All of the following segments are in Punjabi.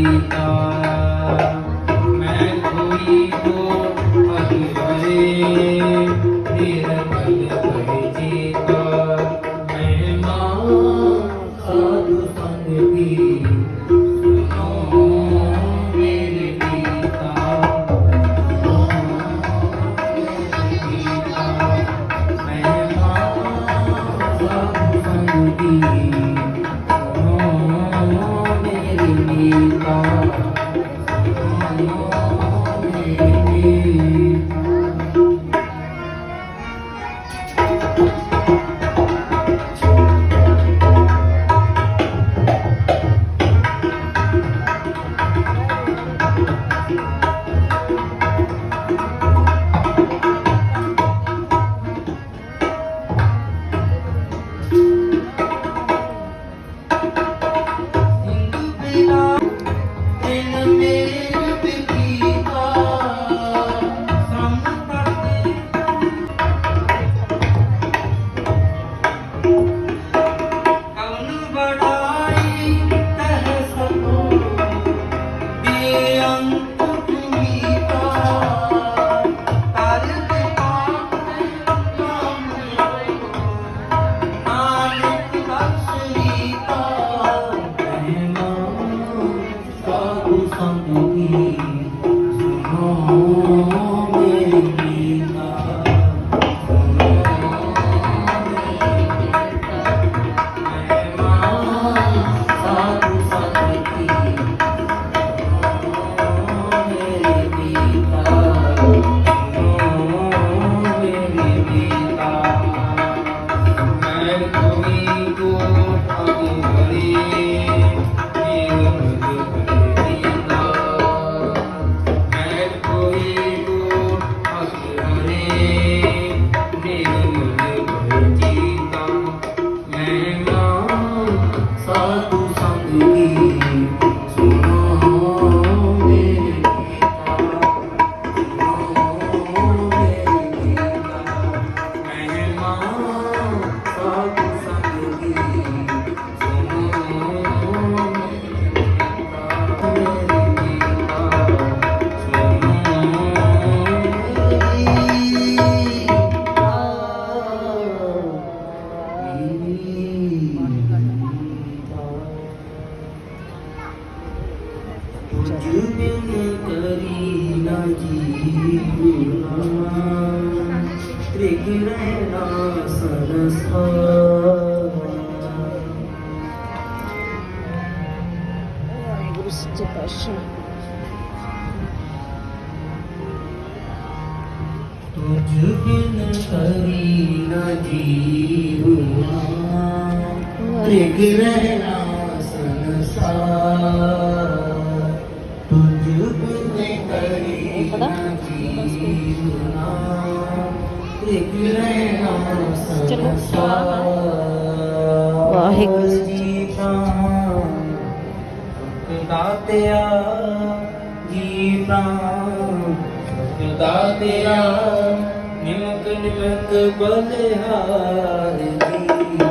Sita मैंने करी लागी त्रिग रहना सरसा तुझ बिन करी न जीवना ਭਿਗ ਰਹਿਣਾ ਸੰਸਾਰ ਤੁਝ ਬਿਨ ਕਰੀ ਜੀਵਨਾ। ਭਿਗ ਰਹਿਣਾ ਸੰਸਾਰ ਵਾਹਿਗੁਰੂ ਜੀ ਦਾਤਿਆ ਜੀਤਾ ਦਾਤਿਆ ਨਿਮਕ ਨਿਮਕ ਬਲਿਹਾਰ ਜੀ।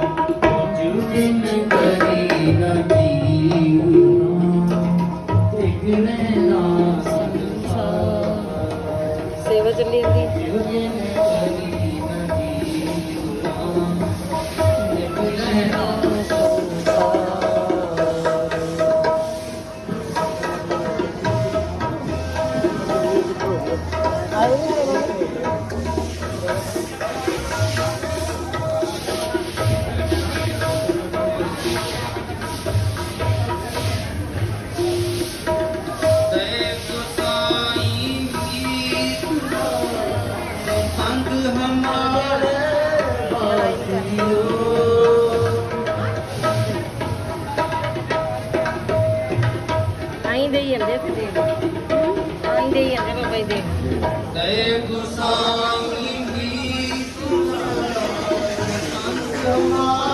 ਸੇਵਾ ਚੱਲੀ ਜਾਂਦੀ। ਹੀ ਦੇਈ ਜਾਂਦੇ ਫਿਰ ਤਾਂ ਹੀ ਦੇਈ ਜਾਂਦੇ ਬਾਬਾ ਜੀ ਦੇ ਦਏ ਗੁਸਾਈ ਵੀ ਸੁਣਾ ਸੰਤਮਾ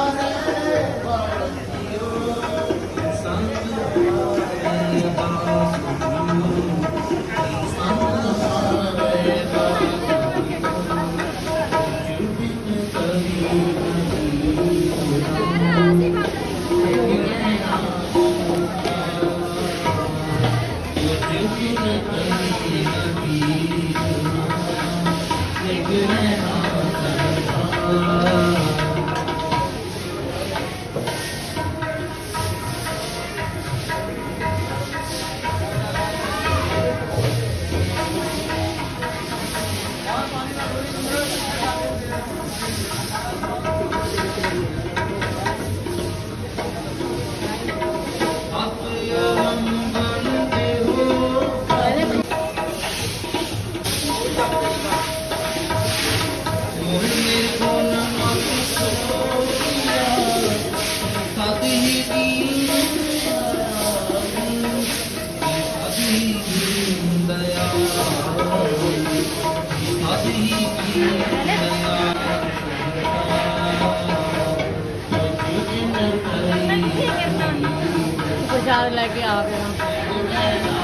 ਪ੍ਰਸ਼ਾਦ ਲੈ ਕੇ ਆ ਫਿਰ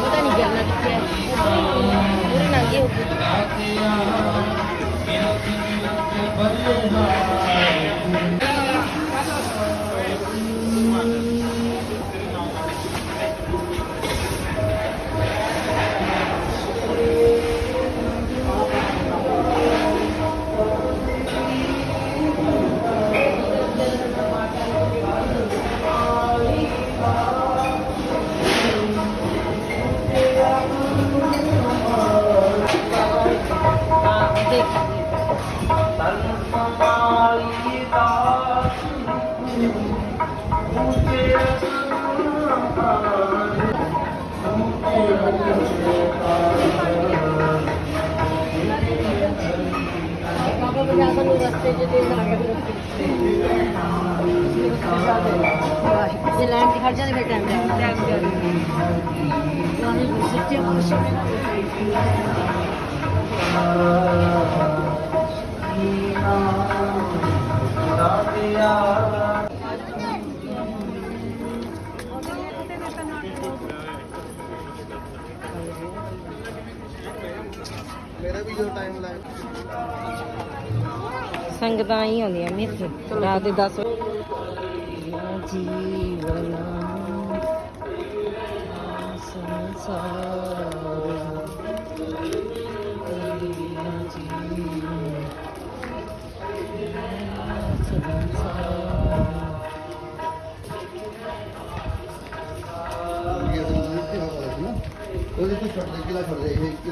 ਪਤਾ ਨਹੀਂ ਗਿਰਨਾ ਕਿੱਥੇ ਹੈ ਪੂਰੀ ਨੰਗੀ ਹੋ ਗਈ। ਬਾਬਾ ਰਸਤੇ ਚ ਦੇ ਨਾ ਜੇ। ਲੈਣ ਤੇ ਖੜ ਜਾਂਦੇ ਫਿਰ ਟਾਈਮ ਲੱਗਦਾ। ਸੱਚੇ ਮੇਰਾ ਵੀ ਜੋ ਟਾਈਮ ਲਾਇਆ? ਸੰਗਤਾਂ ਹੀ ਹੁੰਦੀਆਂ ਨੇ ਇੱਥੇ। ਰਾਤ ਦੇ 10 ਜੀਵਨ ਸੰਸਾਰ ਉਹਦੇ ਤੋਂ ਛੱਡ ਦੇ ਕਿਲਾ ਛੱਡ ਦੇ? ਇਹ